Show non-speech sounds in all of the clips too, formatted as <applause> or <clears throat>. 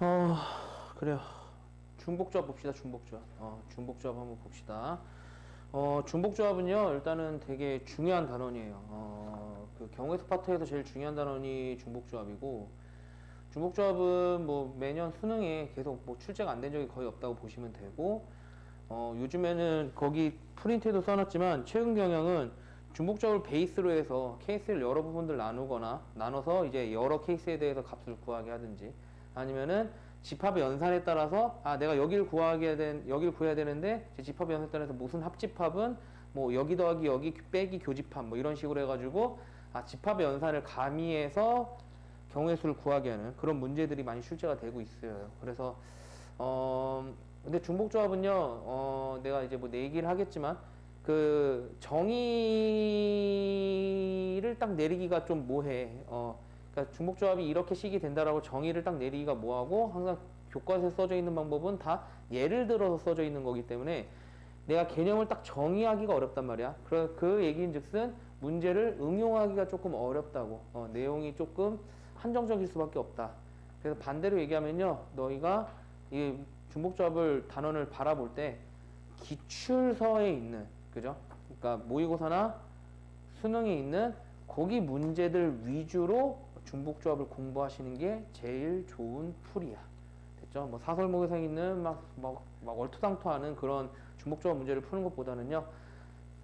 어 그래요. 중복조합 봅시다. 중복조합. 어 중복조합 한번 봅시다. 어 중복조합은요 일단은 되게 중요한 단원이에요. 어 그 경우에서 파트에서 제일 중요한 단원이 중복조합이고 중복조합은 뭐 매년 수능에 계속 뭐 출제가 안 된 적이 거의 없다고 보시면 되고 어 요즘에는 거기 프린트에도 써놨지만 최근 경영은 중복조합을 베이스로 해서 케이스를 여러 부분들 나누거나 나눠서 이제 여러 케이스에 대해서 값을 구하게 하든지 아니면은 집합의 연산에 따라서 아 내가 여기를 구하게 된 여기를 구해야 되는데 제 집합의 연산에 따라서 무슨 합집합은 뭐 여기 더하기 여기 빼기 교집합 뭐 이런 식으로 해가지고 아 집합의 연산을 가미해서 경우의 수를 구하게 하는 그런 문제들이 많이 출제가 되고 있어요. 그래서 어 근데 중복 조합은요 어 내가 이제 뭐내 얘기를 하겠지만 그 정의를 딱 내리기가 좀 뭐해. 어 그러니까 중복조합이 이렇게 식이 된다라고 정의를 딱 내리기가 뭐하고 항상 교과서에 써져 있는 방법은 다 예를 들어서 써져 있는 거기 때문에 내가 개념을 딱 정의하기가 어렵단 말이야. 그, 그 얘기인즉슨 문제를 응용하기가 조금 어렵다고. 어, 내용이 조금 한정적일 수밖에 없다. 그래서 반대로 얘기하면요, 너희가 이 중복조합을 단원을 바라볼 때 기출서에 있는 그죠? 그러니까 모의고사나 수능에 있는 거기 문제들 위주로 중복조합을 공부하시는 게 제일 좋은 풀이야. 됐죠? 뭐 사설모의사에 있는 막, 막, 막 얼토당토하는 그런 중복조합 문제를 푸는 것보다는요,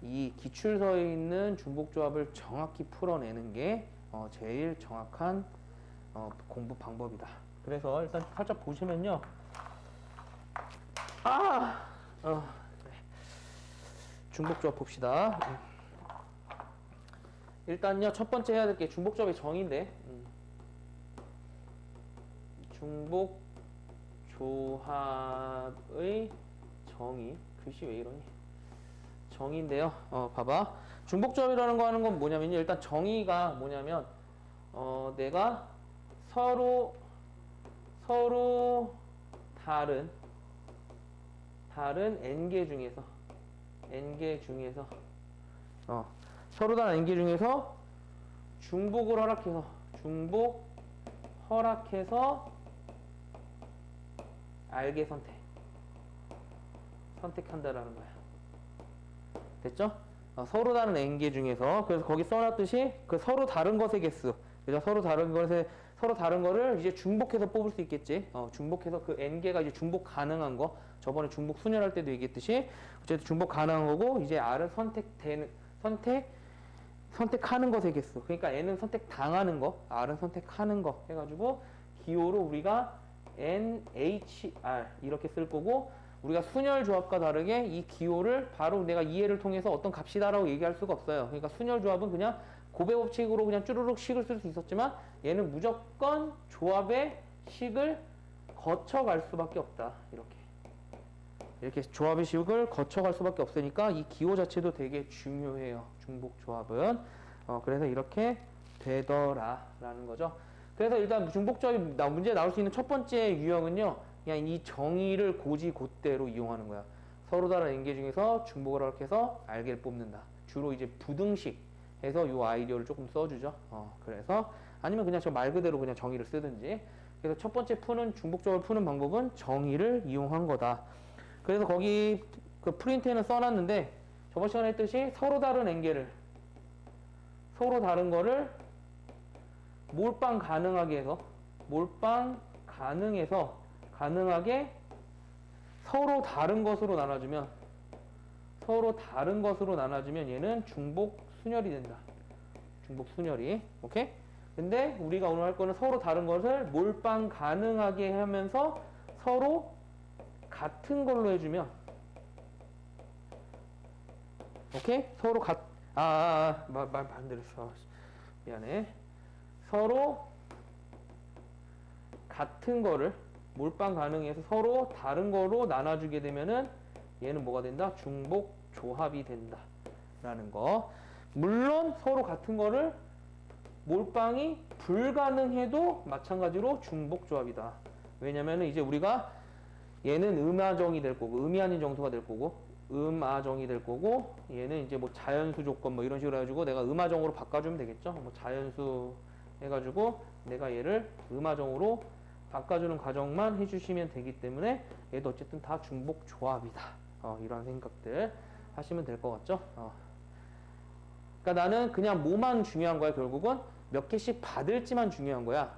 이 기출서에 있는 중복조합을 정확히 풀어내는 게 어, 제일 정확한 어, 공부 방법이다. 그래서 일단 살짝 보시면요. 아! 어, 그래. 중복조합 봅시다. 음. 일단요, 첫 번째 해야 될 게 중복조합의 정의인데, 음. 중복 조합의 정의. 글씨 왜 이러니? 정의인데요. 어, 봐봐. 중복 조합이라는 거 하는 건 뭐냐면요. 일단 정의가 뭐냐면, 어, 내가 서로, 서로 다른, 다른 n개 중에서, n개 중에서, 어, 서로 다른 n개 중에서 중복을 허락해서, 중복 허락해서 알게 선택. 선택한다라는 거야. 됐죠? 어, 서로 다른 n개 중에서 그래서 거기 써놨듯이 그 서로 다른 것의 개수 그죠? 서로 다른 것에 서로 다른 거를 이제 중복해서 뽑을 수 있겠지. 어, 중복해서 그 n개가 이제 중복 가능한 거 저번에 중복 순열할 때도 얘기했듯이 어쨌든 중복 가능한 거고 이제 r은 선택되는 선택 선택하는 것의 개수. 그러니까 n은 선택 당하는 거, r은 선택하는 거 해가지고 기호로 우리가 NHR 이렇게 쓸 거고 우리가 순열 조합과 다르게 이 기호를 바로 내가 이해를 통해서 어떤 값이다라고 얘기할 수가 없어요. 그러니까 순열 조합은 그냥 고배 법칙으로 그냥 쭈루룩 식을 쓸 수 있었지만 얘는 무조건 조합의 식을 거쳐갈 수밖에 없다. 이렇게. 이렇게 조합의 식을 거쳐갈 수밖에 없으니까 이 기호 자체도 되게 중요해요. 중복 조합은. 어, 그래서 이렇게 되더라라는 거죠. 그래서 일단 나 문제 나올 수 있는 첫 번째 유형은요. 그냥 이 정의를 고지 곧대로 이용하는 거야. 서로 다른 n개 중에서 중복을 허락해서 알게를 뽑는다. 주로 이제 부등식 해서 이 아이디어를 조금 써주죠. 어, 그래서 아니면 그냥 저 말 그대로 그냥 정의를 쓰든지. 그래서 첫 번째 푸는 중복적으로 푸는 방법은 정의를 이용한 거다. 그래서 거기 그 프린트에는 써놨는데 저번 시간에 했듯이 서로 다른 n개를 서로 다른 거를 몰빵 가능하게 해서 몰빵 가능해서 가능하게 서로 다른 것으로 나눠주면 서로 다른 것으로 나눠주면 얘는 중복 순열이 된다. 중복 순열이 오케이? 근데 우리가 오늘 할 거는 서로 다른 것을 몰빵 가능하게 하면서 서로 같은 걸로 해주면 오케이? 서로 같, 아, 아, 아 말, 말 했어. 미안해. 서로 같은 거를 몰빵 가능해서 서로 다른 거로 나눠주게 되면은 얘는 뭐가 된다? 중복 조합이 된다. 라는 거. 물론 서로 같은 거를 몰빵이 불가능해도 마찬가지로 중복 조합이다. 왜냐면은 이제 우리가 얘는 음화정이 될 거고, 음이 아닌 정수가 될 거고, 음아정이 될 거고, 얘는 이제 뭐 자연수 조건 뭐 이런 식으로 해가지고 내가 음화정으로 바꿔주면 되겠죠? 뭐 자연수 해가지고 내가 얘를 음화정으로 바꿔주는 과정만 해주시면 되기 때문에 얘도 어쨌든 다 중복 조합이다. 어, 이런 생각들 하시면 될 것 같죠? 어. 그러니까 나는 그냥 뭐만 중요한 거야 결국은 몇 개씩 받을지만 중요한 거야.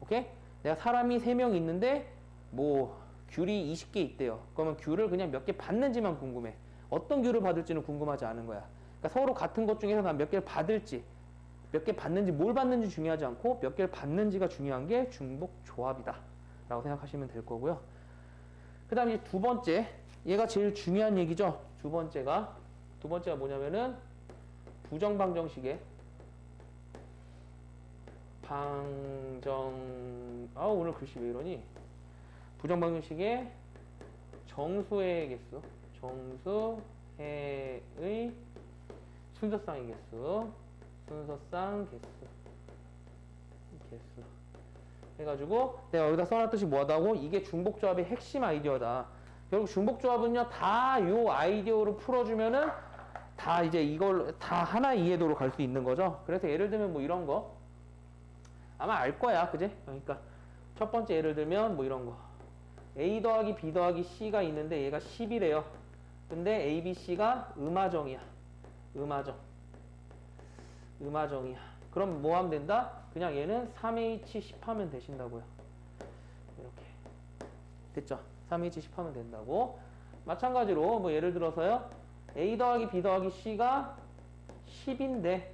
오케이? 내가 사람이 3명 있는데 뭐 귤이 20개 있대요. 그러면 귤을 그냥 몇 개 받는지만 궁금해. 어떤 귤을 받을지는 궁금하지 않은 거야. 그러니까 서로 같은 것 중에서 난 몇 개를 받을지 몇 개 받는지 뭘 받는지 중요하지 않고 몇 개를 받는지가 중요한 게 중복 조합이다. 라고 생각하시면 될 거고요. 그 다음에 이제 두 번째 얘가 제일 중요한 얘기죠. 두 번째가 두 번째가 뭐냐면은 부정방정식의 방정 아 오늘 글씨 왜 이러니 부정방정식의 정수의 개수 정수해의 순서쌍의 개수 순서쌍 개수. 개수. 해가지고 내가 여기다 써놨듯이 뭐하다고? 이게 중복조합의 핵심 아이디어다. 결국 중복조합은요 다 요 아이디어로 풀어주면은 다 이제 이걸 다 하나 이해도로 갈 수 있는 거죠. 그래서 예를 들면 뭐 이런 거. 아마 알 거야. 그지? 그러니까 첫 번째 예를 들면 뭐 이런 거. A 더하기 b 더하기 c가 있는데 얘가 10이래요. 근데 a, b, c가 음하정이야. 음하정 음하정이야 그럼 뭐 하면 된다? 그냥 얘는 3H10 하면 되신다고요. 이렇게. 됐죠? 3H10 하면 된다고. 마찬가지로 뭐 예를 들어서요. A 더하기 B 더하기 C가 10인데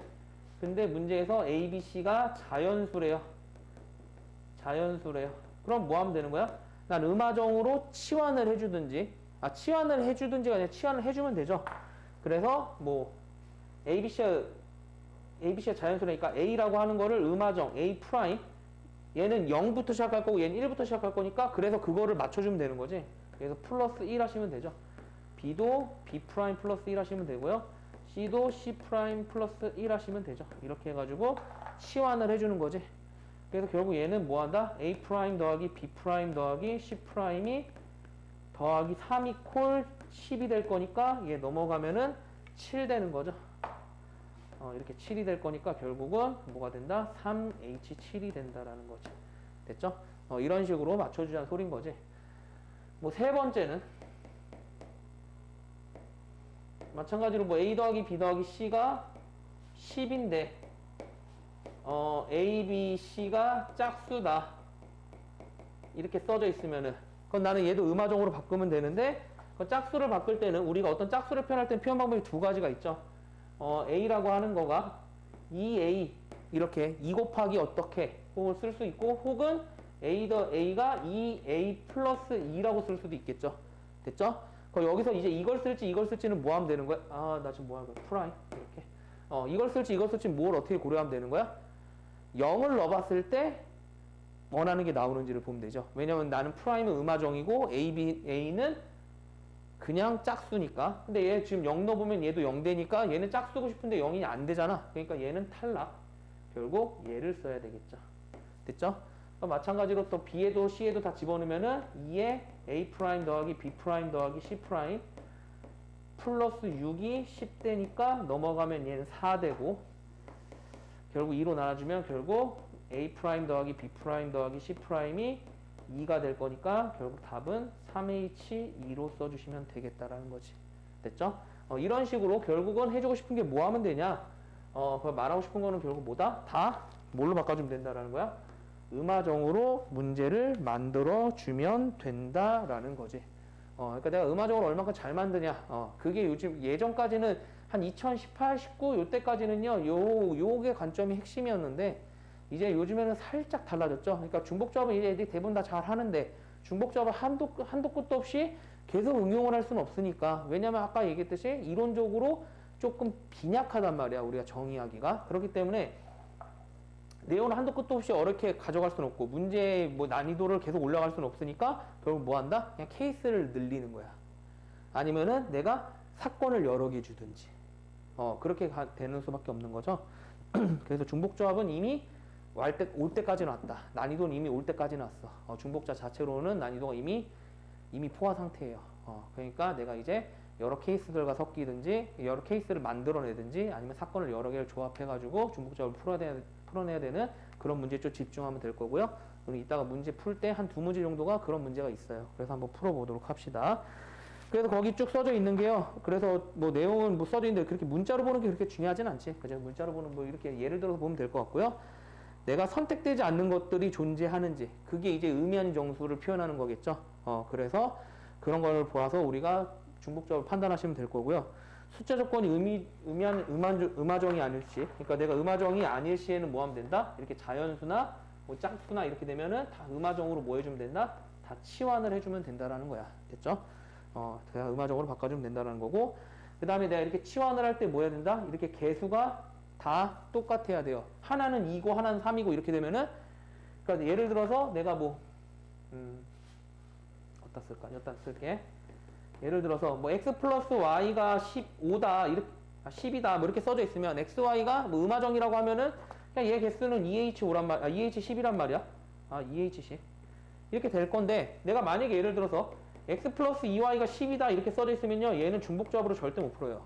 근데 문제에서 A, B, C가 자연수래요. 자연수래요. 그럼 뭐 하면 되는 거야? 난 음하정으로 치환을 해주든지 아 치환을 해주든지가 아니라 치환을 해주면 되죠. 그래서 뭐 A, B, C가 A, B, C가 자연수라니까 A라고 하는 거를 음하정 A 프라임 얘는 0부터 시작할 거고 얘는 1부터 시작할 거니까 그래서 그거를 맞춰주면 되는 거지. 그래서 플러스 1 하시면 되죠. B도 B 프라임 플러스 1 하시면 되고요. C도 C 프라임 플러스 1 하시면 되죠. 이렇게 해가지고 치환을 해주는 거지. 그래서 결국 얘는 뭐 한다? A 프라임 더하기 B 프라임 더하기 C 프라임이 더하기 3이 콜 10이 될 거니까 얘 넘어가면은 7 되는 거죠 어, 이렇게 7이 될 거니까 결국은 뭐가 된다? 3H7이 된다라는 거지. 됐죠? 어, 이런 식으로 맞춰주자는 소린 거지. 뭐 세 번째는 마찬가지로 뭐 A 더하기 B 더하기 C가 10인데 어, A, B, C가 짝수다. 이렇게 써져 있으면은 그건 나는 얘도 음화정으로 바꾸면 되는데 그 짝수를 바꿀 때는 우리가 어떤 짝수를 표현할 때는 표현 방법이 두 가지가 있죠. 어, A라고 하는 거가 2A 이렇게 2 곱하기 어떻게 쓸 수 있고 혹은 A 더 A가 2A 플러스 2라고 쓸 수도 있겠죠. 됐죠? 그 여기서 이제 이걸 쓸지 이걸 쓸지는 뭐 하면 되는 거야? 아, 나 지금 뭐 하는 거야? 프라임. 이렇게. 어, 이걸 쓸지 이걸 쓸지 뭘 어떻게 고려하면 되는 거야? 0을 넣어봤을 때 원하는 게 나오는지를 보면 되죠. 왜냐면 나는 프라임은 음화정이고 A, B, A는 그냥 짝수니까. 근데 얘 지금 0 넣어보면 얘도 0 되니까 얘는 짝수고 싶은데 0이 안 되잖아. 그러니까 얘는 탈락. 결국 얘를 써야 되겠죠. 됐죠? 마찬가지로 또 B에도 C에도 다 집어넣으면은 2에 A 프라임 더하기 B 프라임 더하기 C 프라임 플러스 6이 10되니까 넘어가면 얘는 4 되고 결국 2로 나눠주면 결국 A 프라임 더하기 B 프라임 더하기 C 프라임이 2가 될 거니까 결국 답은 3H2로 써주시면 되겠다라는 거지. 됐죠? 어, 이런 식으로 결국은 해주고 싶은 게 뭐 하면 되냐? 어, 그 말하고 싶은 거는 결국 뭐다? 다 뭘로 바꿔주면 된다라는 거야? 음화정으로 문제를 만들어 주면 된다라는 거지. 어, 그러니까 내가 음화정으로 얼마큼 잘 만드냐? 어, 그게 요즘 예전까지는 한 2018, 19 요때까지는요. 요 요게 관점이 핵심이었는데 이제 요즘에는 살짝 달라졌죠. 그러니까 중복 조합은 이제 애들이 대부분 다 잘 하는데 중복조합을 한도 한도 끝도 없이 계속 응용을 할 수는 없으니까 왜냐면 아까 얘기했듯이 이론적으로 조금 빈약하단 말이야 우리가 정의하기가 그렇기 때문에 내용을 한도 끝도 없이 어렵게 가져갈 수는 없고 문제의 뭐 난이도를 계속 올라갈 수는 없으니까 결국 뭐 한다? 그냥 케이스를 늘리는 거야. 아니면은 내가 사건을 여러 개 주든지 어 그렇게 가, 되는 수밖에 없는 거죠. <clears throat> 그래서 중복조합은 이미 올, 때, 올 때까지는 왔다. 난이도는 이미 올 때까지는 왔어. 어, 중복자 자체로는 난이도가 이미 이미 포화 상태예요. 어, 그러니까 내가 이제 여러 케이스들과 섞이든지 여러 케이스를 만들어내든지 아니면 사건을 여러 개를 조합해가지고 중복조합을 풀어내야, 풀어내야 되는 그런 문제에 좀 집중하면 될 거고요. 우리 이따가 문제 풀 때 한 두 문제 정도가 그런 문제가 있어요. 그래서 한번 풀어보도록 합시다. 그래서 거기 쭉 써져 있는 게요. 그래서 뭐 내용은 뭐 써져 있는데 그렇게 문자로 보는 게 그렇게 중요하진 않지. 그죠? 문자로 보는 뭐 이렇게 예를 들어서 보면 될 것 같고요. 내가 선택되지 않는 것들이 존재하는지 그게 이제 의미하는 정수를 표현하는 거겠죠. 어 그래서 그런 걸 보아서 우리가 중복적으로 판단하시면 될 거고요. 숫자 조건이 의미 의미하는 음한 음화정이 아닐 시, 그러니까 내가 음화정이 아닐 시에는 뭐 하면 된다? 이렇게 자연수나 뭐 짝수나 이렇게 되면은 다 음화정으로 뭐 해주면 된다? 다 치환을 해주면 된다라는 거야. 됐죠? 어, 그냥 음화정으로 바꿔주면 된다는 거고, 그 다음에 내가 이렇게 치환을 할 때 뭐 해야 된다? 이렇게 개수가 다 똑같아야 돼요. 하나는 2고 하나는 3이고 이렇게 되면은, 그러니까 예를 들어서 내가 뭐, 음, 어디다 쓸까? 여기다 쓸게. 예를 들어서 뭐 x 플러스 y가 15다 이렇게 아, 10이다 뭐 이렇게 써져 있으면 x, y가 뭐 음화정이라고 하면은 그냥 얘 개수는 2h5란 말, 아 2h10이란 말이야. 아 2h10 이렇게 될 건데 내가 만약에 예를 들어서 x 플러스 2y가 10이다 이렇게 써져 있으면요 얘는 중복조합으로 절대 못 풀어요.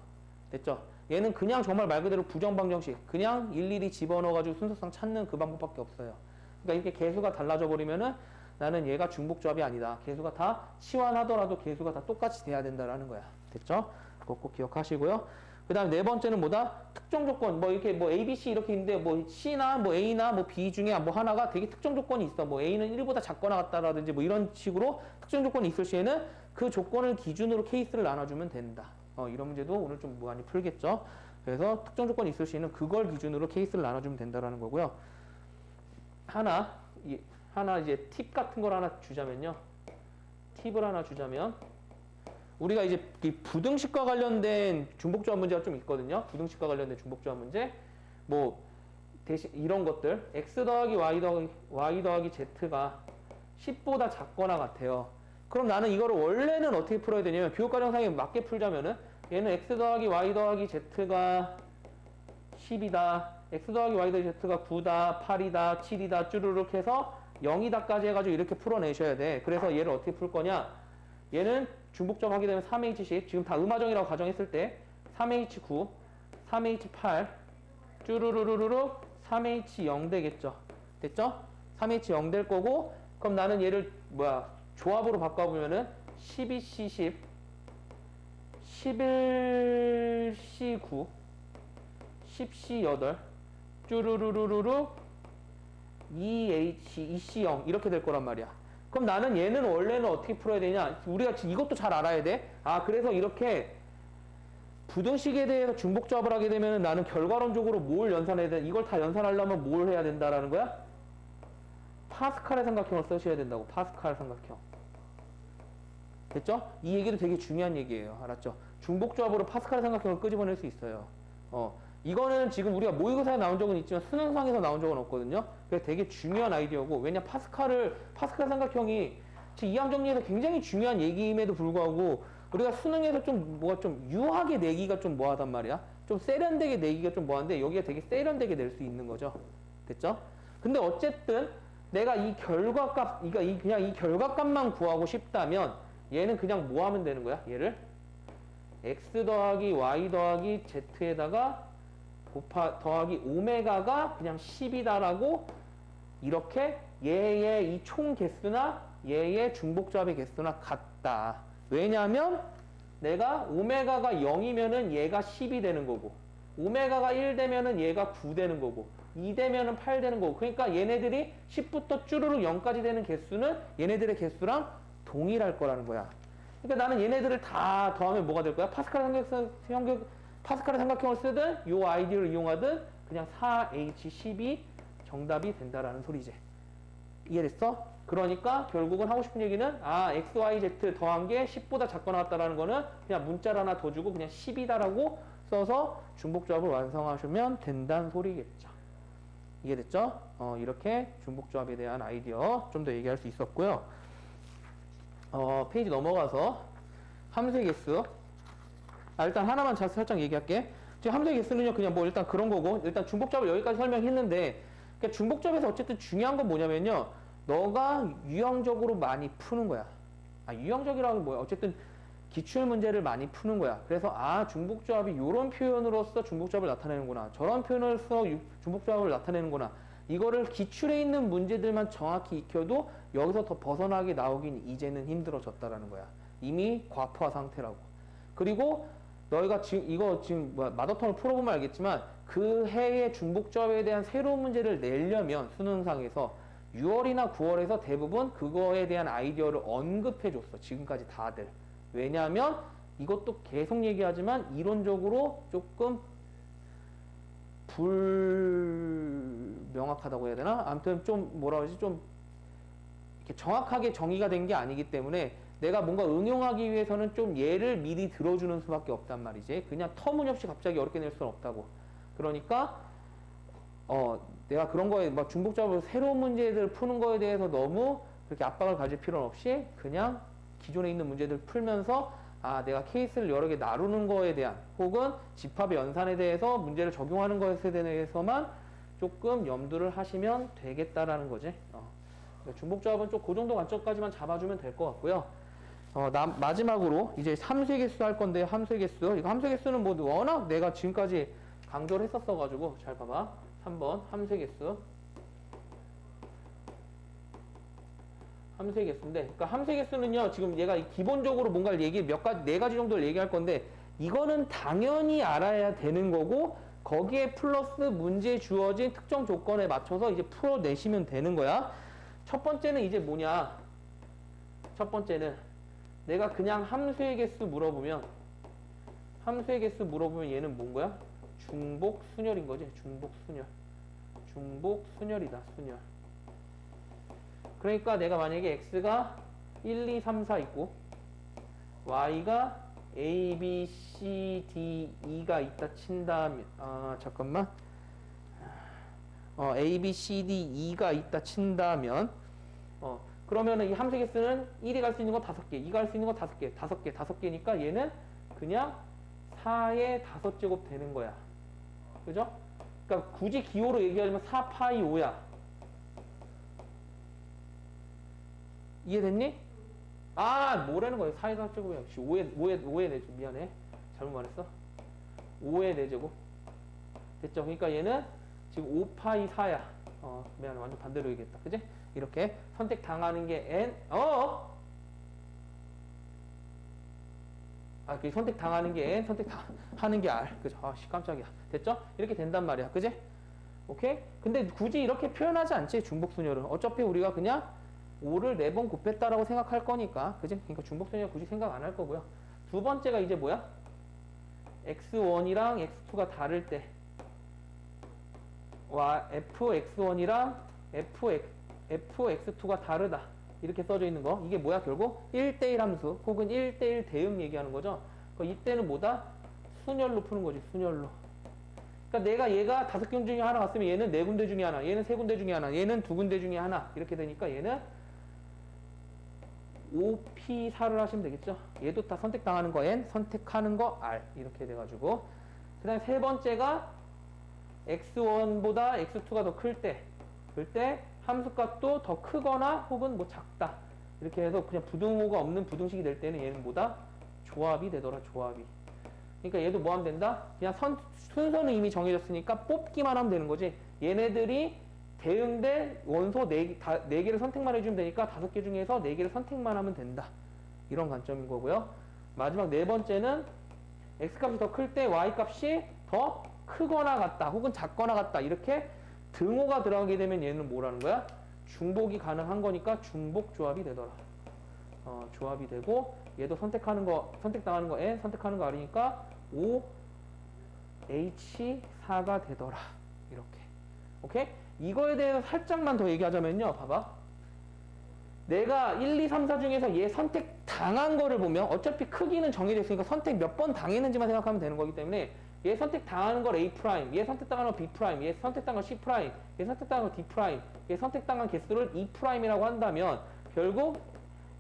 됐죠? 얘는 그냥 정말 말 그대로 부정방정식 그냥 일일이 집어넣어가지고 순서상 찾는 그 방법밖에 없어요. 그러니까 이렇게 개수가 달라져 버리면은 나는 얘가 중복조합이 아니다. 개수가 다 치환하더라도 개수가 다 똑같이 돼야 된다라는 거야. 됐죠? 그거 꼭 기억하시고요. 그 다음 네 번째는 뭐다? 특정 조건. 뭐 이렇게 뭐 A, B, C 이렇게 있는데 뭐 C나 뭐 A나 뭐 B 중에 뭐 하나가 되게 특정 조건이 있어. 뭐 A는 1보다 작거나 같다라든지 뭐 이런 식으로 특정 조건이 있을 시에는 그 조건을 기준으로 케이스를 나눠주면 된다. 어, 이런 문제도 오늘 좀 많이 풀겠죠. 그래서 특정 조건이 있을 시에는 그걸 기준으로 케이스를 나눠주면 된다라는 거고요. 하나, 이, 하나 이제 팁 같은 걸 하나 주자면요. 팁을 하나 주자면 우리가 이제 이 부등식과 관련된 중복조합 문제가 좀 있거든요. 부등식과 관련된 중복조합 문제. 뭐 대신 이런 것들 x 더하기 y 더하기 y 더하기 z가 10보다 작거나 같아요. 그럼 나는 이거를 원래는 어떻게 풀어야 되냐면 교육과정상에 맞게 풀자면은 얘는 x 더하기 y 더하기 z가 10이다. x 더하기 y 더하기 z가 9다, 8이다, 7이다, 쭈루룩 해서 0이다까지 해가지고 이렇게 풀어내셔야 돼. 그래서 얘를 어떻게 풀 거냐? 얘는 중복점 하게 되면 3H씩 지금 다 음화정이라고 가정했을 때 3H9, 3H8, 쭈루루루루루 3H0 되겠죠. 됐죠? 3H0 될 거고 그럼 나는 얘를 뭐야 조합으로 바꿔보면은 12C10, 11C9, 10C8, 쭈루루루루루 2H, 2C0 이렇게 될 거란 말이야. 그럼 나는 얘는 원래는 어떻게 풀어야 되냐? 우리가 이것도 잘 알아야 돼. 아, 그래서 이렇게 부등식에 대해서 중복 조합을 하게 되면 나는 결과론적으로 뭘 연산해야 돼? 이걸 다 연산하려면 뭘 해야 된다라는 거야? 파스칼의 삼각형을 쓰셔야 된다고. 파스칼 삼각형. 됐죠? 이 얘기도 되게 중요한 얘기예요. 알았죠? 중복조합으로 파스칼의 삼각형을 끄집어낼 수 있어요. 어. 이거는 지금 우리가 모의고사에 나온 적은 있지만 수능상에서 나온 적은 없거든요. 그래서 되게 중요한 아이디어고 왜냐 파스칼을 파스칼 삼각형이 이항 정리에서 굉장히 중요한 얘기임에도 불구하고 우리가 수능에서 좀 뭐가 좀 유하게 내기가 좀 뭐하단 말이야. 좀 세련되게 내기가 좀 뭐한데 여기가 되게 세련되게 낼 수 있는 거죠. 됐죠? 근데 어쨌든 내가 이 결과값, 그러니까 이 그냥 이 결과값만 구하고 싶다면 얘는 그냥 뭐 하면 되는 거야? 얘를 x 더하기 y 더하기 z에다가 곱하 더하기 오메가가 그냥 10이다라고 이렇게 얘의 이 총 개수나 얘의 중복조합의 개수나 같다. 왜냐하면 내가 오메가가 0이면은 얘가 10이 되는 거고 오메가가 1 되면은 얘가 9 되는 거고 2 되면은 8 되는 거고 그러니까 얘네들이 10부터 쭈르륵 0까지 되는 개수는 얘네들의 개수랑 동일할 거라는 거야. 그러니까 나는 얘네들을 다 더하면 뭐가 될 거야? 파스칼 삼각형 파스칼의 삼각형을 쓰든 이 아이디어를 이용하든 그냥 4H12 정답이 된다라는 소리지. 이해됐어? 그러니까 결국은 하고 싶은 얘기는 아 x, y, z 더한 게 10보다 작거나 같다라는 거는 그냥 문자를 하나 더 주고 그냥 10이다라고 써서 중복조합을 완성하시면 된다는 소리겠죠. 이해됐죠? 어, 이렇게 중복조합에 대한 아이디어 좀 더 얘기할 수 있었고요. 어, 페이지 넘어가서 함수의 개수 아, 일단 하나만 자, 살짝 얘기할게. 지금 함수의 개수는요, 그냥 뭐 일단 그런 거고, 일단 중복잡을 여기까지 설명했는데, 그러니까 중복잡에서 어쨌든 중요한 건 뭐냐면요, 너가 유형적으로 많이 푸는 거야. 아, 유형적이라는 뭐야? 어쨌든 기출 문제를 많이 푸는 거야. 그래서 아, 중복조합이 이런 표현으로서 중복조합을 나타내는구나. 저런 표현으로서 중복조합을 나타내는구나. 이거를 기출에 있는 문제들만 정확히 익혀도 여기서 더 벗어나게 나오긴 이제는 힘들어졌다라는 거야. 이미 과포화 상태라고. 그리고 너희가 지금 이거 지금 마더ton을 풀어보면 알겠지만 그 해의 중복조합에 대한 새로운 문제를 내려면 수능상에서 6월이나 9월에서 대부분 그거에 대한 아이디어를 언급해 줬어. 지금까지 다들. 왜냐하면 이것도 계속 얘기하지만 이론적으로 조금 불명확하다고 해야 되나? 아무튼 좀 뭐라 그러지? 좀 이렇게 정확하게 정의가 된 게 아니기 때문에 내가 뭔가 응용하기 위해서는 좀 예를 미리 들어주는 수밖에 없단 말이지. 그냥 터무니없이 갑자기 어렵게 낼 수는 없다고. 그러니까 어 내가 그런 거에 막 중복적으로 새로운 문제들 푸는 거에 대해서 너무 그렇게 압박을 가질 필요는 없이 그냥 기존에 있는 문제들 풀면서 아 내가 케이스를 여러 개 나누는 거에 대한 혹은 집합의 연산에 대해서 문제를 적용하는 것에 대해서만 조금 염두를 하시면 되겠다라는 거지. 어. 그러니까 중복조합은 좀그 정도 관점까지만 잡아주면 될 것 같고요. 어, 나, 마지막으로 이제 함수의 개수 할 건데 함수의 개수 이거 함수의 개수는 뭐 워낙 내가 지금까지 강조를 했었어 가지고 잘 봐봐 3번 함수의 개수 함수의 개수인데 그러니까 함수의 개수는요 지금 얘가 기본적으로 뭔가를 얘기 몇 가지 네 가지 정도를 얘기할 건데 이거는 당연히 알아야 되는 거고 거기에 플러스 문제에 주어진 특정 조건에 맞춰서 이제 풀어내시면 되는 거야 첫 번째는 이제 뭐냐 첫 번째는 내가 그냥 함수의 개수 물어보면 함수의 개수 물어보면 얘는 뭔 거야? 중복 순열인 거지. 중복 순열. 중복 순열이다. 순열. 그러니까 내가 만약에 x가 1, 2, 3, 4 있고 y가 a, b, c, d, e가 있다 친다면 아 잠깐만 어, a, b, c, d, e가 있다 친다면 어 그러면은 이 함수 개수는 1이 갈 수 있는 거 5개, 2가 갈 수 있는 거 5개, 5개, 5개니까 얘는 그냥 4의 5제곱 되는 거야. 그죠? 그러니까 굳이 기호로 얘기하자면 4파이 5야. 이해됐니? 아, 뭐라는 거야? 4의 4제곱이야. 5의, 5의, 5의 4제곱. 미안해. 잘못 말했어. 5의 4제곱. 됐죠? 그러니까 얘는 지금 5파이 4야. 어, 미안해. 완전 반대로 얘기했다. 그지? 이렇게 선택 당하는 게 n, 어? 아, 그 선택 당하는 게 n, 선택 하는 게 r. 그죠? 아, 씨, 깜짝이야. 됐죠? 이렇게 된단 말이야. 그지? 오케이? 근데 굳이 이렇게 표현하지 않지, 중복순열은. 어차피 우리가 그냥 5를 4번 곱했다라고 생각할 거니까. 그지? 그러니까 중복순열 굳이 생각 안 할 거고요. 두 번째가 이제 뭐야? x1이랑 x2가 다를 때. 와, fx1이랑 fx, fx2가 다르다. 이렇게 써져 있는 거. 이게 뭐야, 결국? 1대1 함수 혹은 1대1 대응 얘기하는 거죠. 그 이때는 뭐다? 순열로 푸는 거지, 순열로. 그러니까 내가 얘가 다섯 개 중에 하나 갔으면 얘는 네 군데 중에 하나, 얘는 세 군데 중에 하나, 얘는 두 군데 중에 하나. 이렇게 되니까 얘는 5P4를 하시면 되겠죠. 얘도 다 선택당하는 거 N, 선택하는 거 R. 이렇게 돼가지고. 그 다음에 세 번째가 X1보다 X2가 더 클 때, 그럴 때 함수값도 더 크거나 혹은 뭐 작다. 이렇게 해서 그냥 부등호가 없는 부등식이 될 때는 얘는 뭐다? 조합이 되더라, 조합이. 그러니까 얘도 뭐 하면 된다? 그냥 선, 순서는 이미 정해졌으니까 뽑기만 하면 되는 거지. 얘네들이 대응될 원소 네, 다, 네 개를 선택만 해주면 되니까 다섯 개 중에서 네 개를 선택만 하면 된다. 이런 관점인 거고요. 마지막 네 번째는 x값이 더 클 때 y값이 더 크거나 같다 혹은 작거나 같다 이렇게 등호가 들어가게 되면 얘는 뭐라는 거야? 중복이 가능한 거니까 중복 조합이 되더라. 어, 조합이 되고 얘도 선택하는 거 선택당하는 거 n 선택하는 거 r이니까 5 h4가 되더라. 이렇게. 오케이? 이거에 대해서 살짝만 더 얘기하자면요. 봐봐. 내가 1, 2, 3, 4 중에서 얘 선택 당한 거를 보면 어차피 크기는 정해져 있으니까 선택 몇 번 당했는지만 생각하면 되는 거기 때문에 얘 선택 당하는 걸 A 프라임, 얘 선택 당하는 걸 B 프라임, 얘 선택 당한 걸 C 프라임, 얘 선택 당한 걸 D 프라임, 얘 선택 당한 개수를 E 프라임이라고 한다면 결국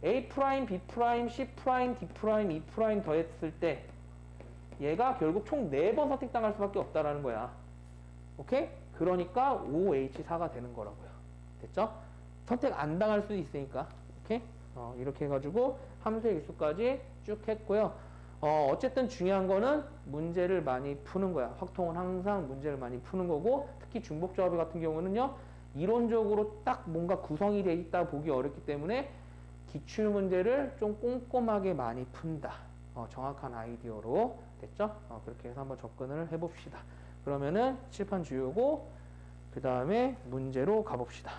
A 프라임, B 프라임, C 프라임, D 프라임, E 프라임 더했을 때 얘가 결국 총 4번 선택 당할 수밖에 없다라는 거야. 오케이? 그러니까 OH4가 되는 거라고요. 됐죠? 선택 안 당할 수도 있으니까. 오케이? 어, 이렇게 해가지고 함수의 개수까지 쭉 했고요. 어, 어쨌든 중요한 거는 문제를 많이 푸는 거야. 확통은 항상 문제를 많이 푸는 거고 특히 중복조합의 같은 경우는요. 이론적으로 딱 뭔가 구성이 돼 있다 보기 어렵기 때문에 기출 문제를 좀 꼼꼼하게 많이 푼다. 어, 정확한 아이디어로 됐죠? 어, 그렇게 해서 한번 접근을 해봅시다. 그러면은 칠판 주요고 그 다음에 문제로 가봅시다.